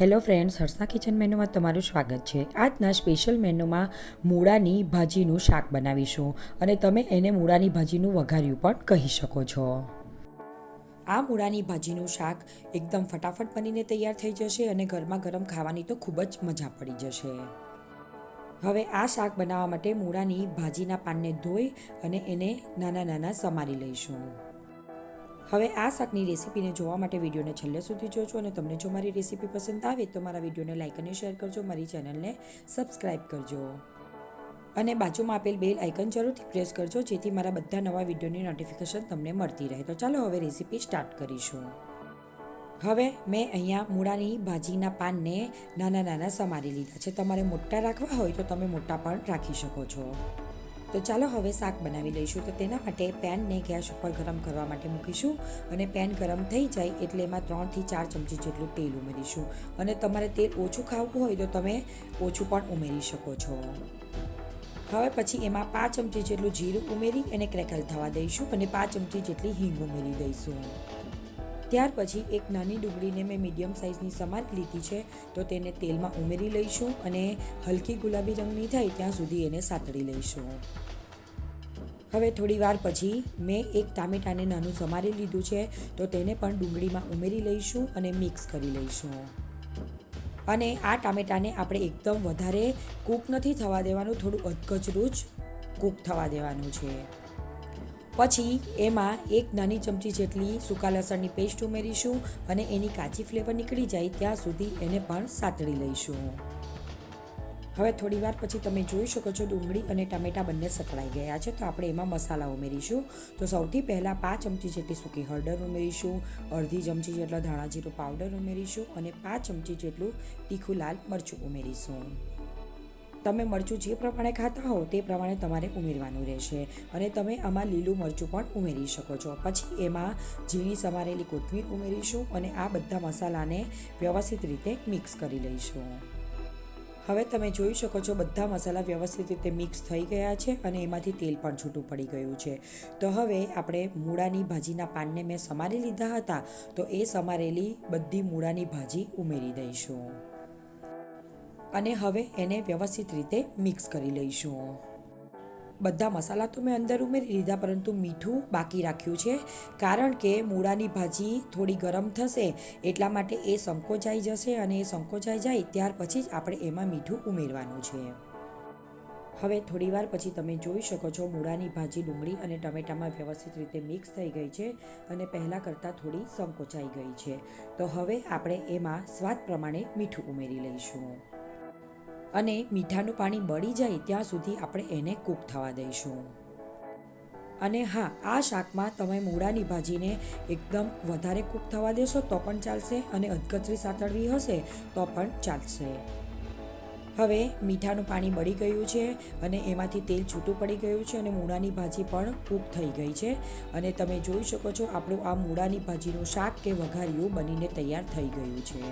Hello friends, હર્ષના kitchen મેનુમાં તમારું સ્વાગત છે. આજના સ્પેશિયલ મેનુમાં મૂળાની ભાજીનું શાક બનાવીશું અને તમે એને મૂળાની ભાજીનું વઘાર્યું પણ કહી શકો છો. આ મૂળાની ભાજીનું શાક એકદમ ફટાફટ બનીને તૈયાર થઈ જશે અને ગરમા ગરમ ખાવાની તો ખૂબ જ મજા પડી જશે. હવે આ શાક બનાવવા માટે મૂળાની ભાજીના પાનને ધોઈ અને એને નાના નાના સમારી લઈશું. હવે આ શાકની રેસીપીને જોવા માટે વિડીયોને છેલ્લે સુધી જોજો અને તમને જો મારી રેસીપી પસંદ આવે તો મારા વિડીયોને લાઇક અને શેર કરજો, મારી ચેનલને સબસ્ક્રાઇબ કરજો. અને બાજુમાં આપેલ બેલ આઇકન જરૂરથી પ્રેસ કરજો, જેથી મારા બધા નવા વિડીયોની નોટિફિકેશન તમને મળતી રહે. તો ચાલો હવે રેસીપી સ્ટાર્ટ કરીશું. હવે મેં અહીંયા મૂળાની ભાજીના પાનને નાના નાના સમારી લીધા છે. તમારે મોટા રાખવા હોય તો તમે મોટા પણ રાખી શકો છો. તો ચાલો હવે શાક બનાવી લઈશું. તો તેના માટે પેનને ગેસ ઉપર ગરમ કરવા માટે મૂકીશું અને પેન ગરમ થઈ જાય એટલે એમાં ત્રણથી ચાર ચમચી જેટલું તેલ ઉમેરીશું. અને તમારે તેલ ઓછું ખાવું હોય તો તમે ઓછું પણ ઉમેરી શકો છો. હવે પછી એમાં પાંચ ચમચી જેટલું જીરું ઉમેરી અને ક્રેકલ થવા દઈશું અને પાંચ ચમચી જેટલી હિંગ ઉમેરી દઈશું. ત્યાર પછી એક નાની ડુંગળીને મેં મીડિયમ સાઇઝની સમારી લીધી છે, તો તેને તેલમાં ઉમેરી લઈશું અને હલકી ગુલાબી રંગની થાય ત્યાં સુધી એને સાતળી લઈશું. હવે થોડી વાર પછી મેં એક ટામેટાને નાનું સમારી લીધું છે, તો તેને પણ ડુંગળીમાં ઉમેરી લઈશું અને મિક્સ કરી લઈશું. અને આ ટામેટાને આપણે એકદમ વધારે કૂક નથી થવા દેવાનું, થોડું અધકચરું જ કૂક થવા દેવાનું છે. પછી એમાં એક નાની ચમચી જેટલી સૂકા લસણની પેસ્ટ ઉમેરીશું અને એની કાચી ફ્લેવર નીકળી જાય ત્યાં સુધી એને પણ સાતળી લઈશું. હવે થોડી વાર પછી તમે જોઈ શકો છો ડુંગળી અને ટમેટા બંને સતળાઈ ગયા છે, તો આપણે એમાં મસાલા ઉમેરીશું. તો સૌથી પહેલાં પાંચ ચમચી જેટલી સૂકી હળદર ઉમેરીશું, અડધી ચમચી જેટલા ધાણા જીરું પાવડર ઉમેરીશું અને પાંચ ચમચી જેટલું તીખું લાલ મરચું ઉમેરીશું. તમે મરચું જે પ્રમાણે ખાતા હો તે પ્રમાણે તમારે ઉમેરવાનું રહેશે. અને તમે આમાં લીલું મરચું પણ ઉમેરી શકો છો. પછી એમાં ઝીણી સમારેલી કોથમીર ઉમેરીશું અને આ બધા મસાલાને વ્યવસ્થિત રીતે મિક્સ કરી લઈશું. હવે તમે જોઈ શકો છો બધા મસાલા વ્યવસ્થિત રીતે મિક્સ થઈ ગયા છે અને એમાંથી તેલ પણ છૂટું પડી ગયું છે. તો હવે આપણે મૂળાની ભાજીના પાનને મેં સમારી લીધા હતા. તો એ સમારેલી બધી મૂળાની ભાજી ઉમેરી દઈશું. અને હવે એને વ્યવસ્થિત રીતે મિક્સ કરી લઈશું. બધા મસાલા તો મેં અંદર ઉમેરી લીધા, પરંતુ મીઠું બાકી રાખ્યું છે, કારણ કે મૂળાની ભાજી થોડી ગરમ થશે, એટલા માટે એ સંકોચાઈ જશે અને એ સંકોચાઈ જાય ત્યાર પછી જ આપણે એમાં મીઠું ઉમેરવાનું છે. હવે થોડીવાર પછી તમે જોઈ શકો છો મૂળાની ભાજી ડુંગળી અને ટમેટામાં વ્યવસ્થિત રીતે મિક્સ થઈ ગઈ છે અને પહેલાં કરતાં થોડી સંકોચાઈ ગઈ છે. તો હવે આપણે એમાં સ્વાદ પ્રમાણે મીઠું ઉમેરી લઈશું. અને મીઠાનું પાણી બળી જાય ત્યાં સુધી આપણે એને કૂક થવા દઈશું. અને હા, આ શાકમાં તમે મૂળાની ભાજીને એકદમ વધારે કૂક થવા દેશો તો પણ ચાલશે અને અધકચરી સાતળવી હશે તો પણ ચાલશે. હવે મીઠાનું પાણી બળી ગયું છે અને એમાંથી તેલ છૂટું પડી ગયું છે અને મૂળાની ભાજી પણ કૂક થઈ ગઈ છે. અને તમે જોઈ શકો છો આપણું આ મૂળાની ભાજીનું શાક કે વઘારિયું બનીને તૈયાર થઈ ગયું છે.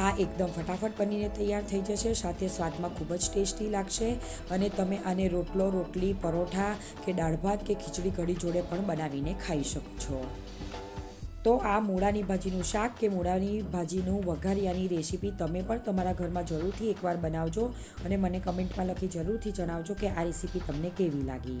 આ એકદમ ફટાફટ બનીને તૈયાર થઈ જશે. સાથે સ્વાદમાં ખૂબ જ ટેસ્ટી લાગશે અને તમે આને રોટલો, રોટલી, પરોઠા કે દાળ ભાત કે ખીચડી કઢી જોડે પણ બનાવીને ખાઈ શકો છો. તો આ મૂળાની ભાજીનું શાક કે મૂળાની ભાજીનું વઘારિયાની રેસીપી તમે પણ તમારા ઘરમાં જરૂરથી એકવાર બનાવજો અને મને કમેન્ટમાં લખી જરૂરથી જણાવજો કે આ રેસીપી તમને કેવી લાગી.